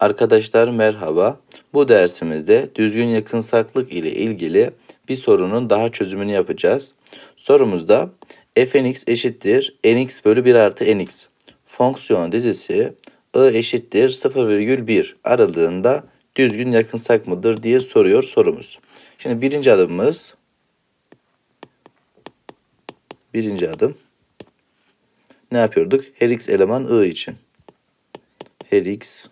Arkadaşlar merhaba. Bu dersimizde düzgün yakınsaklık ile ilgili bir sorunun daha çözümünü yapacağız. Sorumuzda fnx eşittir nx bölü 1 artı nx. Fonksiyon dizisi i eşittir 0,1 aralığında düzgün yakınsak mıdır diye soruyor sorumuz. Şimdi birinci adımımız birinci adım ne yapıyorduk? Her x eleman i için. Her x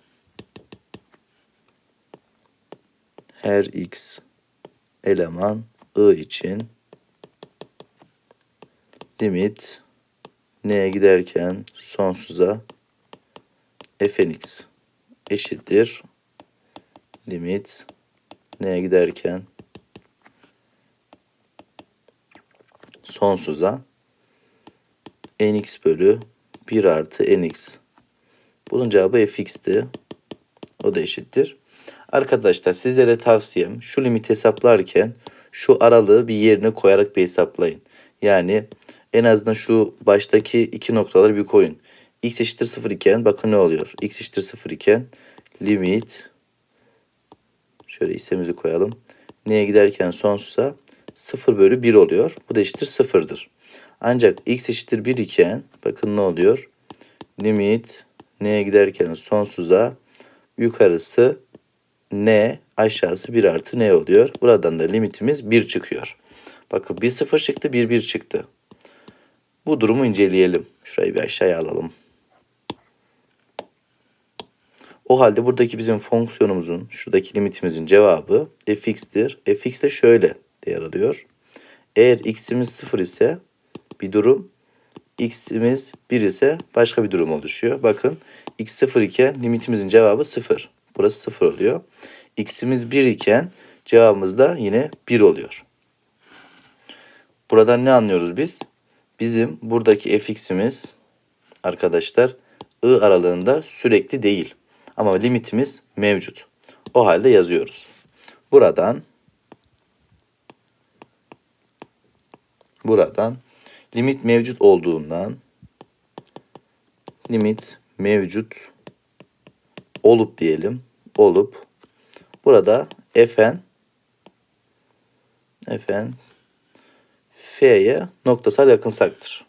her x eleman i için limit n'ye giderken sonsuza fnx eşittir limit n'ye giderken sonsuza nx bölü 1 artı nx. Bunun cevabı fx'ti. O da eşittir. Arkadaşlar sizlere tavsiyem şu limit hesaplarken şu aralığı bir yerine koyarak bir hesaplayın. Yani en azından şu baştaki iki noktaları bir koyun. x eşittir 0 iken bakın ne oluyor. x eşittir 0 iken limit şöyle isemizi koyalım. Neye giderken sonsuza 0 bölü 1 oluyor. Bu da eşittir 0'dır. Ancak x eşittir 1 iken bakın ne oluyor. Limit neye giderken sonsuza yukarısı n aşağısı 1 artı n oluyor. Buradan da limitimiz 1 çıkıyor. Bakın 1 0 çıktı 1 1 çıktı. Bu durumu inceleyelim. Şurayı bir aşağıya alalım. O halde buradaki bizim fonksiyonumuzun, şuradaki limitimizin cevabı fx'tir. fx de şöyle değer alıyor. Eğer x'imiz 0 ise bir durum, x'imiz 1 ise başka bir durum oluşuyor. Bakın x 0 iken limitimizin cevabı 0. Burası 0 oluyor. x'imiz 1 iken cevabımız da yine 1 oluyor. Buradan ne anlıyoruz biz? Bizim buradaki fx'imiz arkadaşlar i aralığında sürekli değil. Ama limitimiz mevcut. O halde yazıyoruz. Buradan buradan limit mevcut olduğundan limit mevcut olup diyelim. Olup burada fn fn f'ye noktasal yakınsaktır.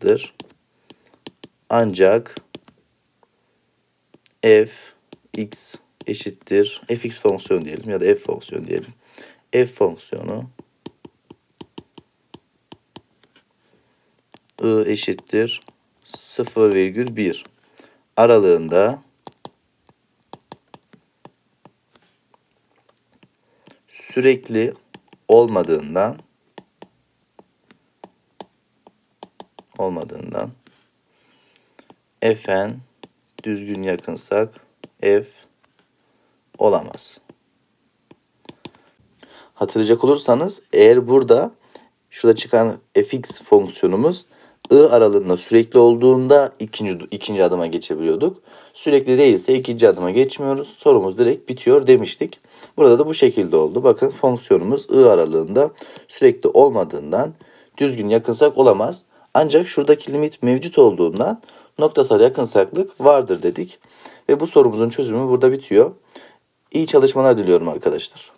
Dır. Ancak f x eşittir fx fonksiyonu diyelim ya da f fonksiyonu diyelim. f fonksiyonu i eşittir 0,1 aralığında sürekli olmadığından olmadığından fn düzgün yakınsak f olamaz. Hatırlayacak olursanız eğer burada şurada çıkan fx fonksiyonumuz i aralığında sürekli olduğunda ikinci ikinci adıma geçebiliyorduk. Sürekli değilse ikinci adıma geçmiyoruz. Sorumuz direkt bitiyor demiştik. Burada da bu şekilde oldu. Bakın fonksiyonumuz i aralığında sürekli olmadığından düzgün yakınsak olamaz. Ancak şuradaki limit mevcut olduğundan noktasal yakınsaklık vardır dedik. Ve bu sorumuzun çözümü burada bitiyor. İyi çalışmalar diliyorum arkadaşlar.